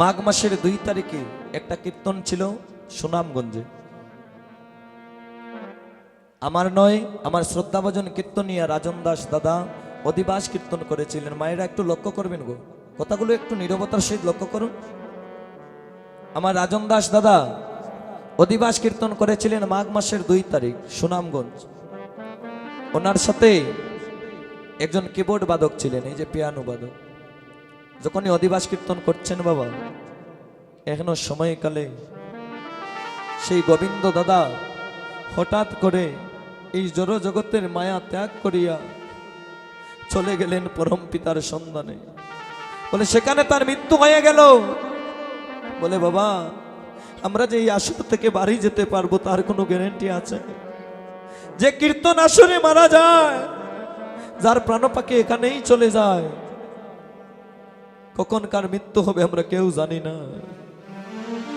মাঘ মাসের দুই তারিখে একটা কীর্তন ছিল সুনামগঞ্জে। আমার নয়, আমার শ্রদ্ধাভাজন কীর্তনিয়া রাজন দাস দাদা অধিবাস কীর্তন করেছিলেন। মায়েরা একটু লক্ষ্য করবেন গো, কথাগুলো একটু নীরবতার সহিত লক্ষ্য করুন। আমার রাজন দাস দাদা অধিবাস কীর্তন করেছিলেন মাঘ মাসের দুই তারিখ সুনামগঞ্জ। ওনার সাথে একজন কিবোর্ড বাদক ছিলেন, এই যে পিয়ানো বাদক। যখনই অধিবাস কীর্তন করছেন বাবা, এখনও সময়কালে সেই গোবিন্দ দাদা হঠাৎ করে এই জড় জগতের মায়া ত্যাগ করিয়া চলে গেলেন পরম পিতার সন্ধানে। বলে, সেখানে তার মৃত্যু হয়ে গেল। বলে, বাবা, আমরা যে এই আসর থেকে বাড়ি যেতে পারব তার কোনো গ্যারেন্টি আছে? যে কীর্তন আসরে মারা যায়, যার প্রাণ পাখি এখানেই চলে যায়। কখন কার মৃত্যু হবে আমরা কেউ জানি না।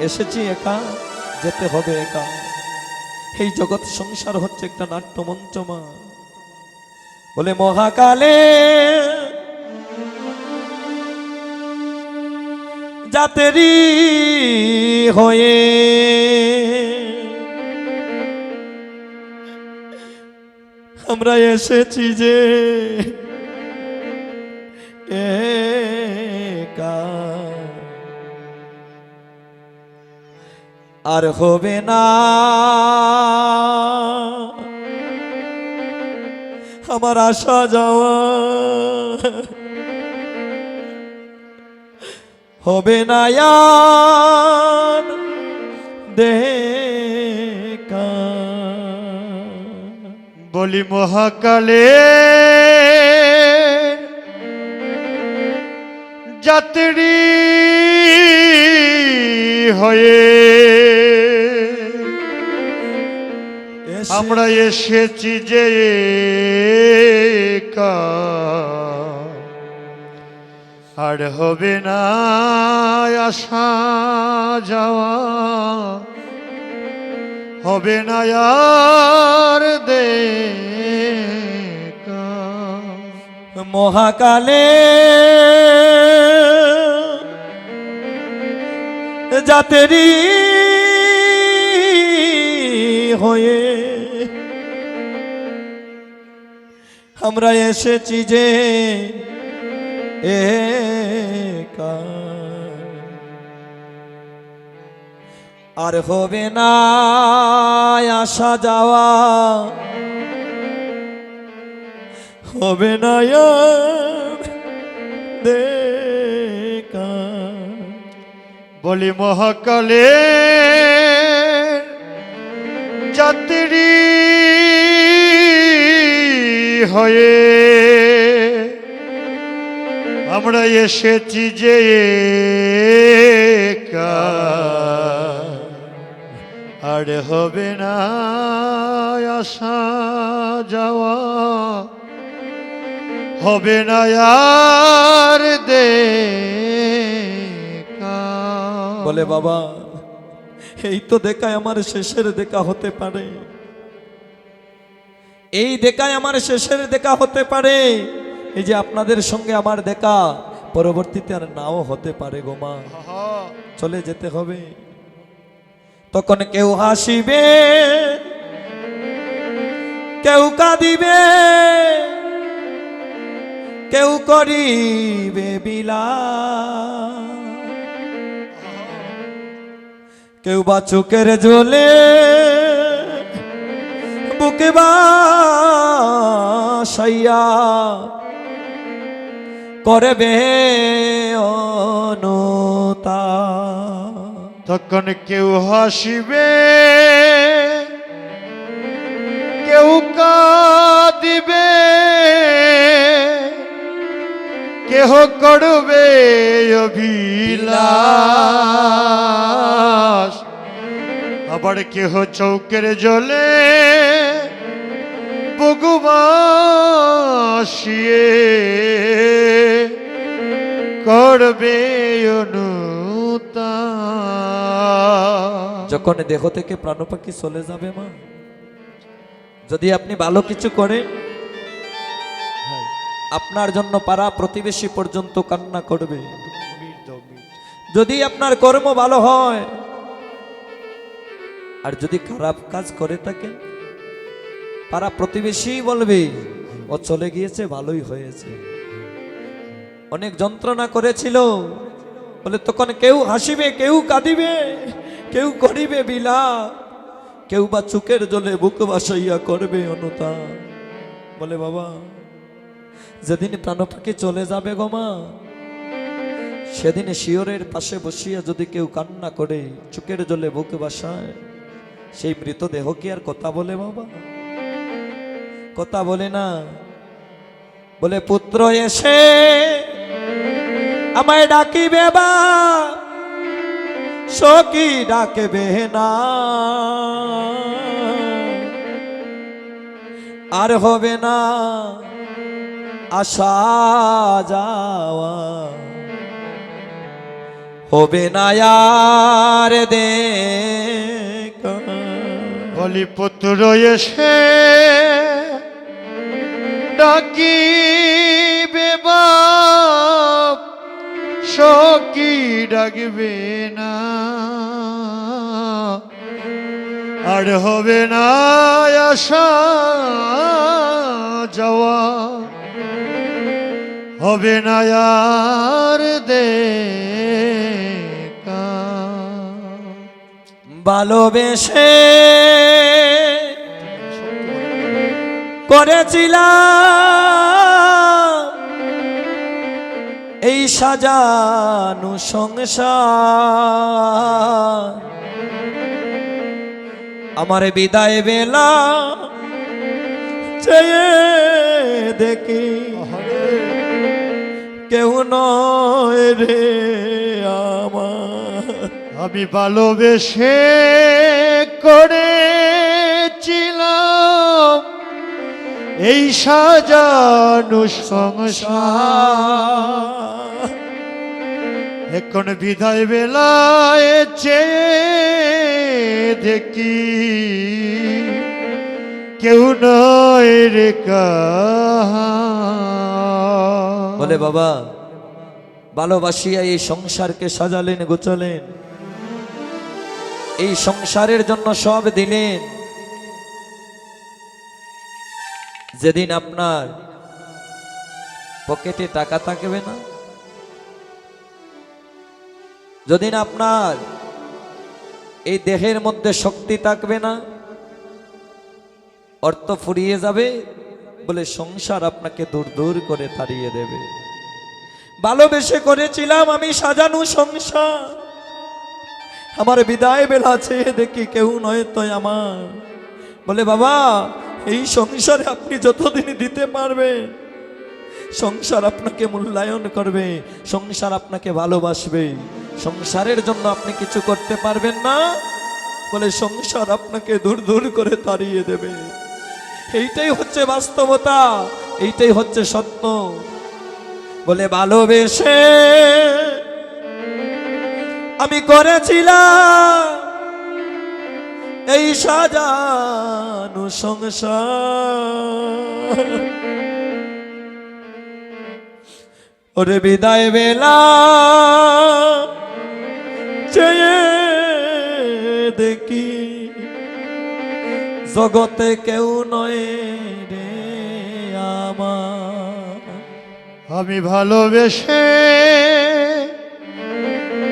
এসেছি একা, যেতে হবে একা। এই জগৎ সংসার হচ্ছে একটা নাট্য মঞ্চমা বলে, মহাকালে জাতেরি হয়ে আমরা এসেছি যে একা আর হবে না। আমার আসা যাওয়া হবে না দেখা। বলি মহাকালে যাত্রী হয়ে আমরা এসেছি যে। আর হবে না আসা যাওয়া হবে না আর দে মহাকালে জাতেরি হয়ে আমরা এসেছি যে একা। আর হবে না আসা যাওয়া। হবে না দেখা। বলি মহাকালে হয়ে। আমরা এসেছি যে। আর হবে না আসা যাওয়া। হবে না আর দেখা। বলে বাবা, এই তো দেখায় আমার শেষের দেখা হতে পারে। এই দেখায় আমার শেষের দেখা হতে পারে। এই যে আপনাদের সঙ্গে আমার দেখা, পরবর্তীতে আর নাও হতে পারে গোমা চলে যেতে হবে। তখন কেউ হাসিবে, কেউ কাঁদিবে, কেউ করিবে বিলা কেউ বা চোখের জ্বলে বুকে বাসাইয়া করবে অনুতা। তখন কেউ হাসিবে, কেউ কাঁদিবে, কেহ করবে অভিলাষ। আবার কেহ চৌকের জলে বগুবাসিয়ে করবে যখন দেহ থেকে প্রাণ পাখি চলে যাবে মা, যদি আপনি ভালো কিছু করেন, আপনার জন্য পাড়া প্রতিবেশী পর্যন্ত কান্না করবে। যদি আপনার কর্ম ভালো হয়, আর যদি খারাপ কাজ করে থাকেন পাড়া প্রতিবেশী বলবে, ও চলে গিয়েছে, ভালোই হয়েছে। অনেক যন্ত্রণা করেছিল। বলে, তখন কেউ হাসিবে, কেউ কাঁদিবে, কেউ করিবে বিলা কেউ বা চুকের জলে বুক বাসাইয়া করবে অনুতা বলে, বাবা, যেদিন প্রাণ পাখি চলে যাবে গমা সেদিন শিওরের পাশে বসিয়া যদি কেউ কান্না করে চুকের জলে বুক বাসায় সেই মৃতদেহ কি আর কথা বলে, বাবা? কথা বলে না। বলে, পুত্র এসে আমায় ডাকিবে বা? সখী ডাকবে না। আর হবে না আসা যাওয়া। হবে না আর দেখা। বলি, পুত্র এসে ডাকি বাপ সকি ডাকবে না। আর হবে না আশা যাওয়া, হবে না আর দেখা। ভালোবেসে করেছিলাম। এই সাজানু সংসার। আমার বিদায় বেলা চেয়ে দেখি কেউ নয় রে আমার। আমি ভালোবেসে করেছিলাম এই সাজানো সংসার। এখন বিদায় বেলায় চেয়ে দেখি, কেউ নয় রে বলে বাবা, ভালোবাসিয়া এই সংসারকে সাজালেন, গোছালেন। এই সংসারের জন্য সব দিলেন। যেদিন আপনার পকেটে টাকা থাকবে না, যেদিন আপনার এই দেহের মধ্যে শক্তি থাকবে না, অর্থ ফুরিয়ে যাবে বলে সংসার আপনাকে দূর দূর করে তাড়িয়ে দেবে। ভালোবেসে করেছিলাম আমি সাজানো সংসার। আমার বিদায় বেলা চেয়ে দেখি কেউ নয় তো আমার। বলে, বাবা এই সংসারে আপনি যতদিন দিতে পারবেন সংসার আপনাকে মূল্যায়ন করবে, সংসার আপনাকে ভালোবাসবে। সংসারের জন্য আপনি কিছু করতে পারবেন না, বলে সংসার আপনাকে দূর দূর করে তাড়িয়ে দেবে। এইটাই হচ্ছে বাস্তবতা, এইটাই হচ্ছে সত্য। বলে ভালোবেসে আমি করেছিলাম এই সাজানো সংসার। ওরে বিদায় বেলা, চেয়ে দেখি জগতে কেউ নয় রে আমার। আমি ভালোবেসে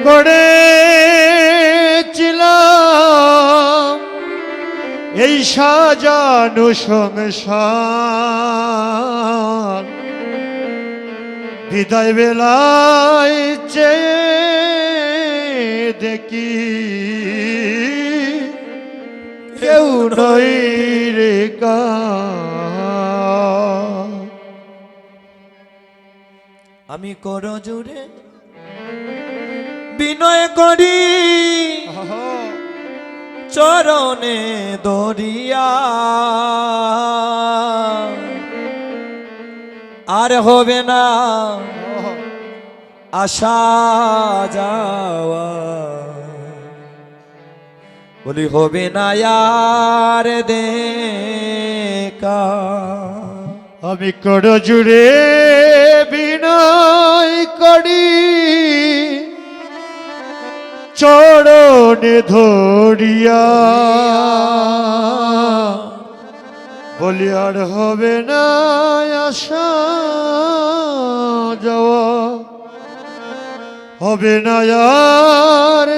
করেছিলাম সাজানো সংসার। বিদায় বেলায় চেয়ে দেখি কেউ নই রে আমি কর জোরে বিনয় করি। চরণে দরিয়া আর হবে না আশা যাওয়া। বলি, হবে না আর দেখা। আমি কর জুড়ে বিনয় করি। চরণে ধরিয়া। বলি আর হবে না আশা যাওয়া। হবে না আর